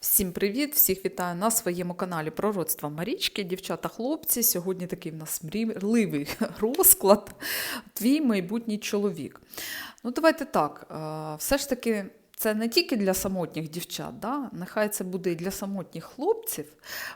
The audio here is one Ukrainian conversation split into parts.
Всім привіт! Всіх вітаю на своєму каналі Пророцтва Марічки, дівчата, хлопці. Сьогодні такий в нас мрійливий розклад. Твій майбутній чоловік. Ну, давайте так. Все ж таки, це не тільки для самотніх дівчат, да? нехай це буде і для самотніх хлопців.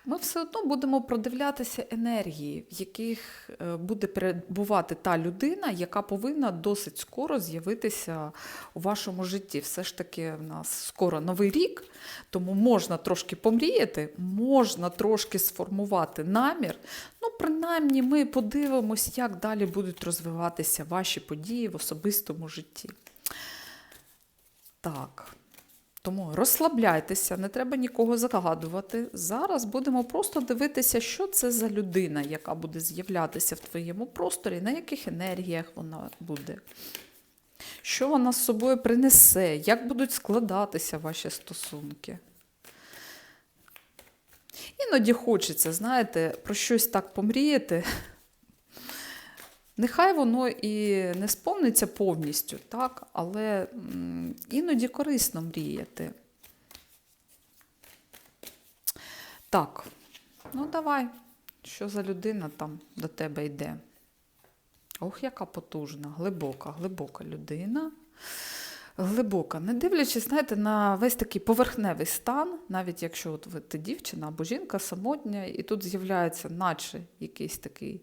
Ми все одно будемо продивлятися енергії, в яких е, буде перебувати та людина, яка повинна досить скоро з'явитися у вашому житті. Все ж таки, в нас скоро новий рік. Тому можна трошки помріяти, можна трошки сформувати намір. Ну, принаймні, ми подивимось, як далі будуть розвиватися ваші події в особистому житті. Так. Тому розслабляйтеся, не треба нікого загадувати. Зараз будемо просто дивитися, що це за людина, яка буде з'являтися в твоєму просторі, на яких енергіях вона буде. Що вона з собою принесе, як будуть складатися ваші стосунки. Іноді хочеться, знаєте, про щось так помріяти. Нехай воно і не сповниться повністю, так? але іноді корисно мріяти. Так, ну давай, що за людина там до тебе йде? Ох, яка потужна, глибока, глибока людина. Глибока, не дивлячись, знаєте, на весь такий поверхневий стан, навіть якщо от ви ти дівчина або жінка самотня, і тут з'являється, наче якийсь такий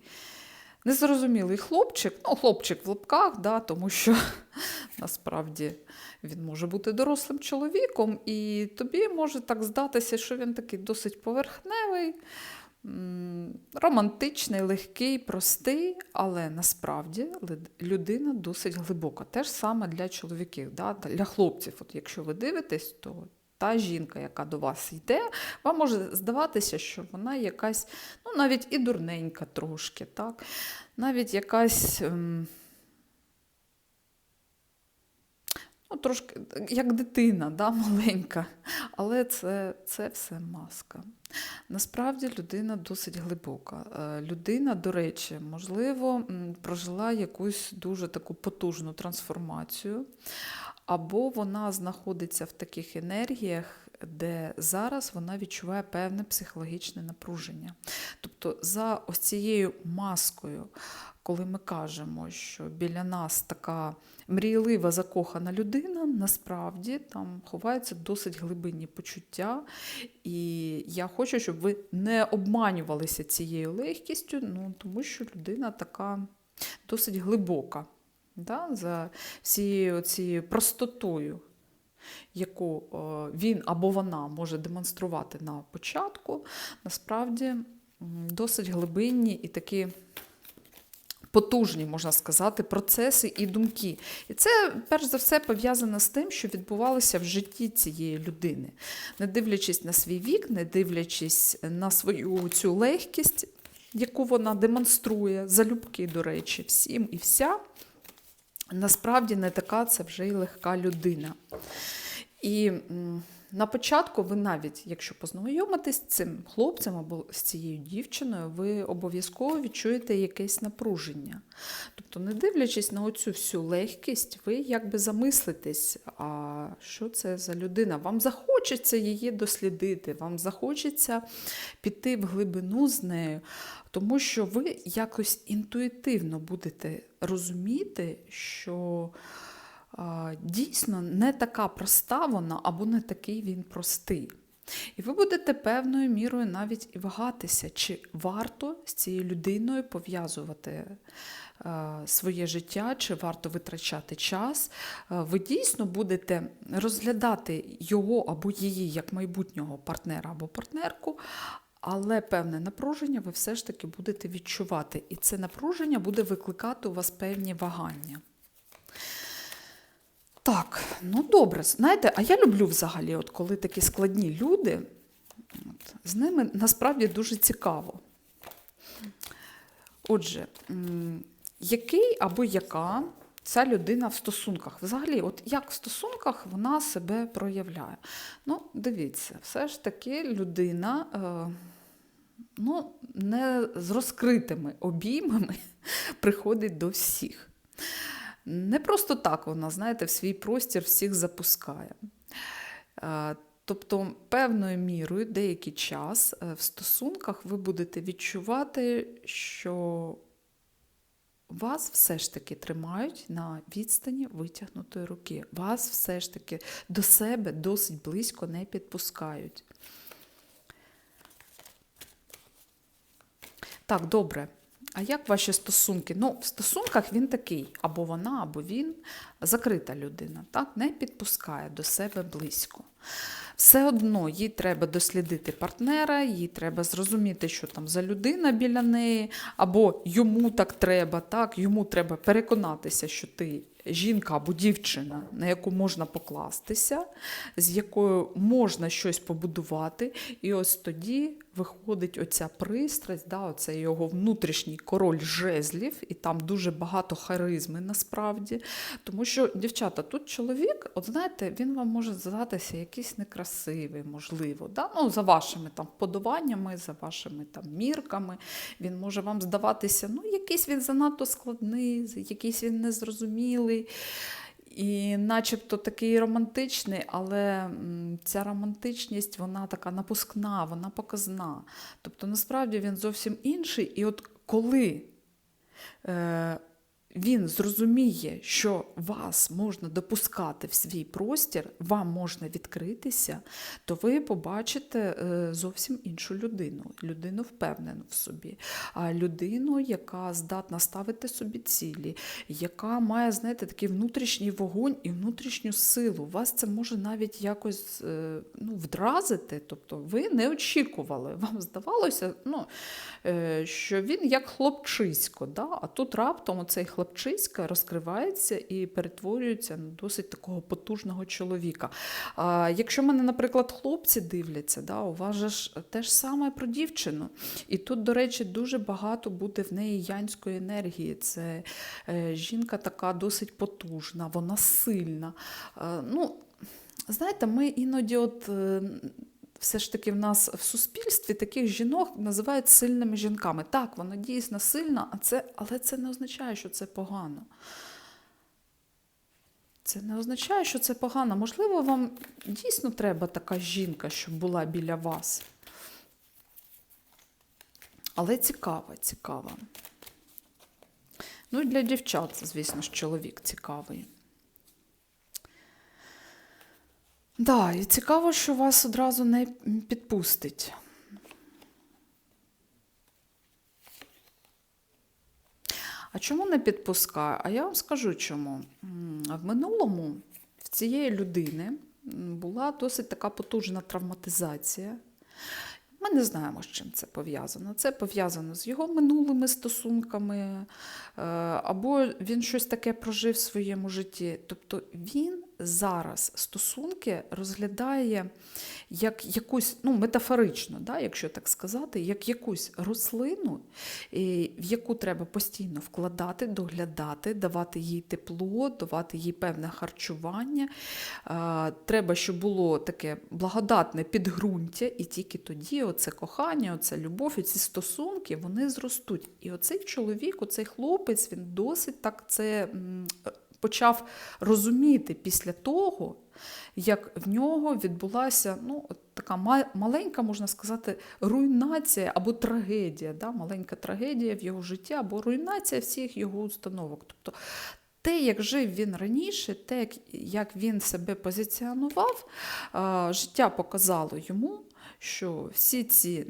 незрозумілий хлопчик, ну, хлопчик в лапках, да, тому що насправді він може бути дорослим чоловіком, і тобі може так здатися, що він такий досить поверхневий, романтичний, легкий, простий, але насправді людина досить глибока. Те ж саме для чоловіків, да, для хлопців. От якщо ви дивитесь, то та жінка, яка до вас йде, вам може здаватися, що вона якась, ну навіть і дурненька трошки, так? навіть якась. ем, Ну, трошки як дитина, да, маленька. Але це, це все маска. Насправді людина досить глибока. Е, Людина, до речі, можливо, прожила якусь дуже таку потужну трансформацію, або вона знаходиться в таких енергіях, де зараз вона відчуває певне психологічне напруження. Тобто, за ось цією маскою, коли ми кажемо, що біля нас така мрійлива закохана людина, насправді там ховаються досить глибинні почуття. І я хочу, щоб ви не обманювалися цією легкістю, ну, тому що людина така досить глибока. Да? За всією цією простотою, яку е, він або вона може демонструвати на початку, насправді досить глибинні і такі потужні, можна сказати, процеси і думки. І це, перш за все, пов'язано з тим, що відбувалося в житті цієї людини. Не дивлячись на свій вік, не дивлячись на свою цю легкість, яку вона демонструє, залюбки, до речі, всім і вся. Насправді не така це вже й легка людина. І на початку ви навіть, якщо познайомитесь з цим хлопцем або з цією дівчиною, ви обов'язково відчуєте якесь напруження. Тобто, не дивлячись на оцю всю легкість, ви якби замислитесь, а що це за людина? Вам захочеться її дослідити, вам захочеться піти в глибину з нею, тому що ви якось інтуїтивно будете розуміти, що дійсно не така проста вона або не такий він простий. І ви будете певною мірою навіть і вагатися, чи варто з цією людиною пов'язувати е, своє життя, чи варто витрачати час. Е, Ви дійсно будете розглядати його або її як майбутнього партнера або партнерку, але певне напруження ви все ж таки будете відчувати. І це напруження буде викликати у вас певні вагання. Так, ну добре, знаєте, а я люблю взагалі, от коли такі складні люди, от, з ними насправді дуже цікаво. Отже, який або яка ця людина в стосунках? Взагалі, от як в стосунках вона себе проявляє? Ну, дивіться, все ж таки людина. Е, Ну, не з розкритими обіймами приходить до всіх. Не просто так вона, знаєте, в свій простір всіх запускає. Е, Тобто, певною мірою, деякий час е, в стосунках ви будете відчувати, що вас все ж таки тримають на відстані витягнутої руки. Вас все ж таки до себе досить близько не підпускають. Так, добре. А як ваші стосунки? Ну, в стосунках він такий, або вона, або він закрита людина, так? не підпускає до себе близько. Все одно їй треба дослідити партнера, їй треба зрозуміти, що там за людина біля неї, або йому так треба, так? йому треба переконатися, що ти жінка або дівчина, на яку можна покластися, з якою можна щось побудувати. І ось тоді виходить оця пристрасть, да, оце його внутрішній король жезлів, і там дуже багато харизми насправді. Тому що, дівчата, тут чоловік, от знаєте, він вам може здатися якийсь некрасивий, можливо, да? ну, за вашими там вподобаннями, за вашими там мірками. Він може вам здаватися, ну, якийсь він занадто складний, якийсь він незрозумілий. І начебто такий романтичний, але ця романтичність, вона така напускна, вона показна. Тобто, насправді він зовсім інший. І от коли е, він зрозуміє, що вас можна допускати в свій простір, вам можна відкритися, то ви побачите е, зовсім іншу людину, людину впевнену в собі, людину, яка здатна ставити собі цілі, яка має, знаєте, такий внутрішній вогонь і внутрішню силу. Вас це може навіть якось е, ну, вдразити. Тобто ви не очікували. Вам здавалося, ну, е, що він як хлопчисько, да? а тут раптом цей хлопчиська розкривається і перетворюється на досить такого потужного чоловіка. А якщо мене, наприклад, хлопці дивляться, да, у те ж саме про дівчину. І тут, до речі, дуже багато буде в неї янської енергії. Це е, жінка така досить потужна, вона сильна. Е, ну, Знаєте, ми іноді от. Все ж таки в нас в суспільстві таких жінок називають сильними жінками. Так, вона дійсно сильна, а це, але це не означає, що це погано. Це не означає, що це погано. Можливо, вам дійсно треба така жінка, щоб була біля вас. Але цікава, цікава. Ну і для дівчат, звісно ж, чоловік цікавий. Да, і цікаво, що вас одразу не підпустить. А чому не підпускає? А я вам скажу чому. В минулому в цієї людини була досить така потужна травматизація. Ми не знаємо, з чим це пов'язано. Це пов'язано з його минулими стосунками, е, або він щось таке прожив в своєму житті. Тобто він зараз стосунки розглядає як якусь, ну, метафорично, да, якщо так сказати, як якусь рослину, в яку треба постійно вкладати, доглядати, давати їй тепло, давати їй певне харчування. Треба, щоб було таке благодатне підґрунтя, і тільки тоді оце кохання, оце любов, і ці стосунки вони зростуть. І оцей чоловік, оцей хлопець, він досить так це почав розуміти після того, як в нього відбулася ну, така маленька, можна сказати, руйнація або трагедія, да? маленька трагедія в його житті, або руйнація всіх його установок. Тобто те, як жив він раніше, те, як- він себе позиціонував, життя показало йому, що всі ці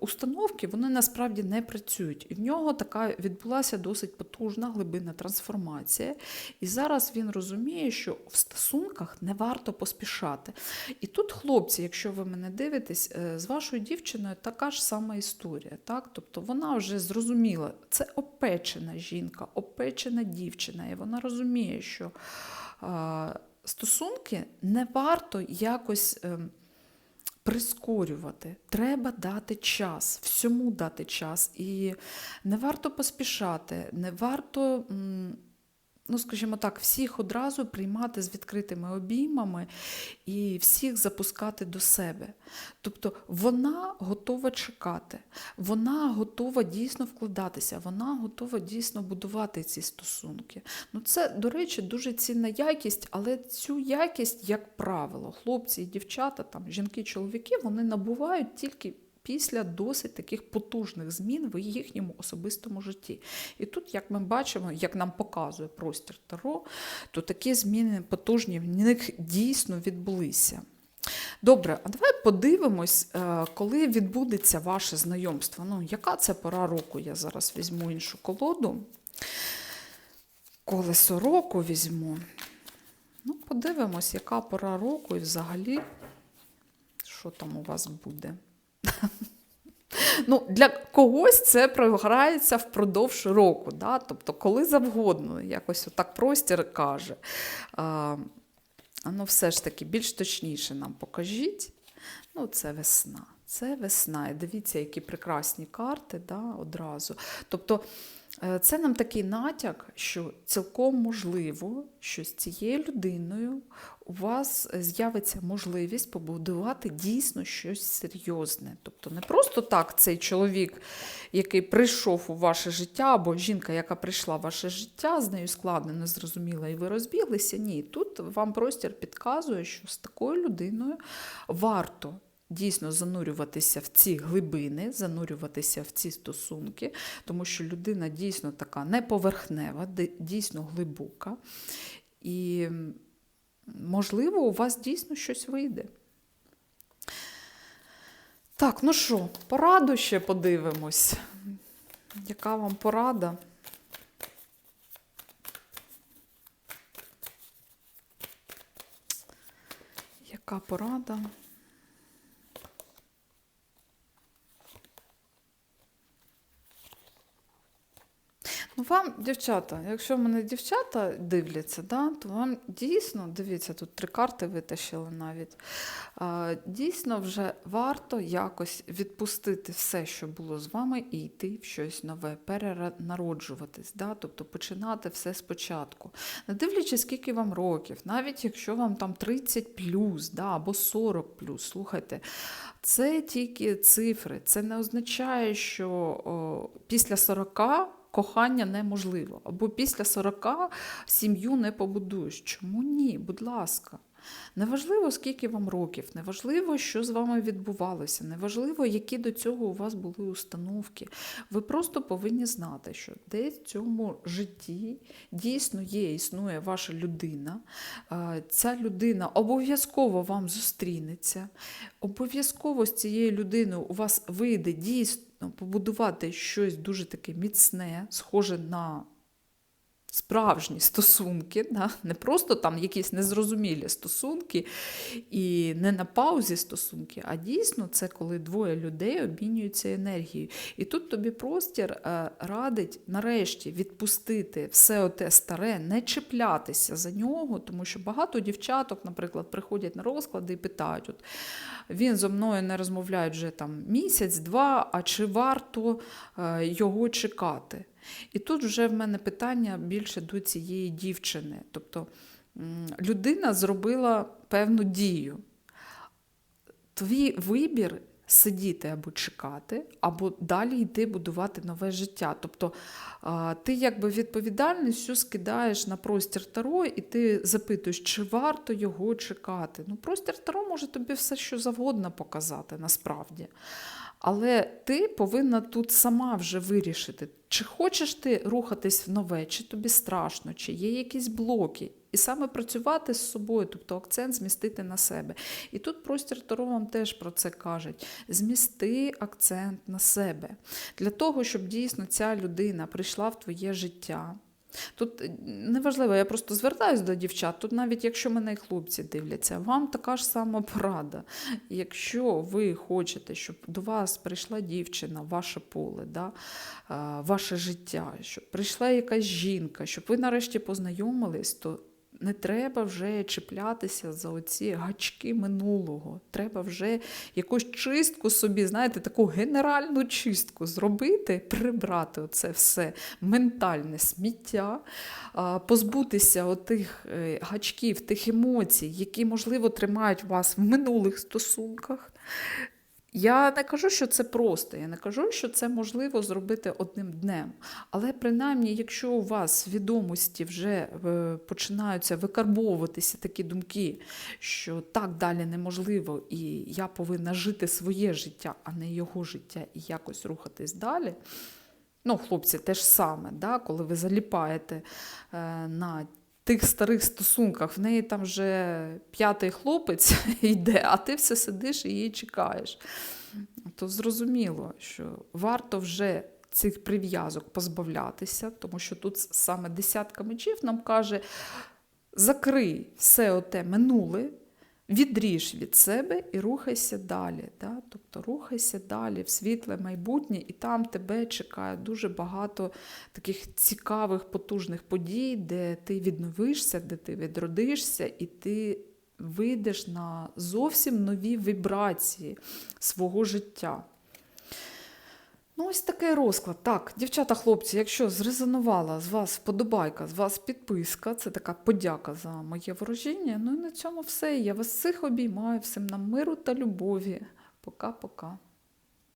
установки вони насправді не працюють. І в нього така відбулася досить потужна глибинна трансформація. І зараз він розуміє, що в стосунках не варто поспішати. І тут, хлопці, якщо ви мене дивитесь, е, з вашою дівчиною така ж сама історія. Так? Тобто вона вже зрозуміла, це опечена жінка, опечена дівчина, і вона розуміє, що стосунки не варто якось. Прискорювати. Треба дати час, всьому дати час. І не варто поспішати, не варто м, ну, скажімо так, всіх одразу приймати з відкритими обіймами і всіх запускати до себе. Тобто вона готова чекати, вона готова дійсно вкладатися, вона готова дійсно будувати ці стосунки. Ну, це, до речі, дуже цінна якість, але цю якість, як правило, хлопці і дівчата, там, жінки, чоловіки, вони набувають тільки після досить таких потужних змін в їхньому особистому житті. І тут, як ми бачимо, як нам показує простір Таро, то такі зміни потужні в них дійсно відбулися. Добре, а давай подивимось, е, коли відбудеться ваше знайомство. Ну, яка це пора року? Я зараз візьму іншу колоду. Колесо року візьму. Ну, подивимось, яка пора року і взагалі, що там у вас буде. Ну, Для когось це програється впродовж року. Да? Тобто, коли завгодно, якось отак простір каже. А, ну, все ж таки, більш точніше нам покажіть. Ну, це весна. Це весна. І дивіться, які прекрасні карти да, одразу. Тобто, е, це нам такий натяк, що цілком можливо, що з цією людиною у вас з'явиться можливість побудувати дійсно щось серйозне. Тобто не просто так цей чоловік, який прийшов у ваше життя, або жінка, яка прийшла в ваше життя, з нею складно, незрозуміло, і ви розбіглися. Ні, тут вам простір підказує, що з такою людиною варто. Дійсно занурюватися в ці глибини, занурюватися в ці стосунки, тому що людина дійсно така неповерхнева, дійсно глибока. І, можливо, у вас дійсно щось вийде. Так, ну що, пораду ще подивимось. Яка вам порада? Яка порада? Ну, вам, дівчата, якщо в мене дівчата дивляться, да, то вам дійсно, дивіться, тут три карти витащили навіть. А, Дійсно, вже варто якось відпустити все, що було з вами, і йти в щось нове, перенароджуватись, да, тобто починати все спочатку. Не дивлячись, скільки вам років, навіть якщо вам там 30 плюс, да, або 40 плюс, слухайте. Це тільки цифри. Це не означає, що о, після 40 кохання неможливо. Або після 40 сім'ю не побудуєш. Чому ні? Будь ласка. Неважливо, скільки вам років, неважливо, що з вами відбувалося, неважливо, які до цього у вас були установки. Ви просто повинні знати, що десь в цьому житті дійсно є, існує ваша людина. Ця людина обов'язково вам зустрінеться, обов'язково з цією людиною у вас вийде дійсно побудувати щось дуже таке міцне, схоже на справжні стосунки, да? не просто там якісь незрозумілі стосунки і не на паузі стосунки, а дійсно це коли двоє людей обмінюються енергією. І тут тобі простір е, радить нарешті відпустити все оте старе, не чіплятися за нього, тому що багато дівчаток, наприклад, приходять на розклади і питають: от він зо мною не розмовляє вже там місяць-два, а чи варто е, його чекати? І тут вже в мене питання більше до цієї дівчини. Тобто людина зробила певну дію. Твій вибір сидіти або чекати, або далі йти будувати нове життя. Тобто ти якби відповідальність всю скидаєш на простір Таро, і ти запитуєш, чи варто його чекати. Ну, Простір Таро може тобі все, що завгодно показати насправді. Але ти повинна тут сама вже вирішити, чи хочеш ти рухатись в нове, чи тобі страшно, чи є якісь блоки. І саме працювати з собою, тобто акцент змістити на себе. І тут простір Таро вам теж про це кажуть: змісти акцент на себе. Для того, щоб дійсно ця людина прийшла в твоє життя. Тут е, неважливо, я просто звертаюся до дівчат. Тут навіть якщо мене і хлопці дивляться, вам така ж сама порада. Якщо ви хочете, щоб до вас прийшла дівчина, ваше поле, да, ваше життя, щоб прийшла якась жінка, щоб ви нарешті познайомились, то Не треба вже чіплятися за оці гачки минулого. Треба вже якусь чистку собі, знаєте, таку генеральну чистку зробити, прибрати оце все ментальне сміття, позбутися отих е, гачків, тих емоцій, які, можливо, тримають вас в минулих стосунках. Я не кажу, що це просто, я не кажу, що це можливо зробити одним днем. Але принаймні, якщо у вас в свідомості вже е, починаються викарбовуватися такі думки, що так далі неможливо, і я повинна жити своє життя, а не його життя, і якось рухатись далі. Ну, хлопці, те ж саме, да, коли ви заліпаєте е, на тих старих стосунках, в неї там вже п'ятий хлопець йде, а ти все сидиш і її чекаєш. То зрозуміло, що варто вже цих прив'язок позбавлятися, тому що тут саме десятка мечів нам каже: закрий все оте минуле, відріж від себе і рухайся далі. Да? Тобто рухайся далі в світле майбутнє, і там тебе чекає дуже багато таких цікавих, потужних подій, де ти відновишся, де ти відродишся, і ти вийдеш на зовсім нові вібрації свого життя. Ну, ось такий розклад. Так, дівчата, хлопці, якщо зрезонувала з вас вподобайка, з вас підписка, це така подяка за моє ворожіння. Ну і на цьому все. Я вас всіх обіймаю, всім нам миру та любові. Пока-пока.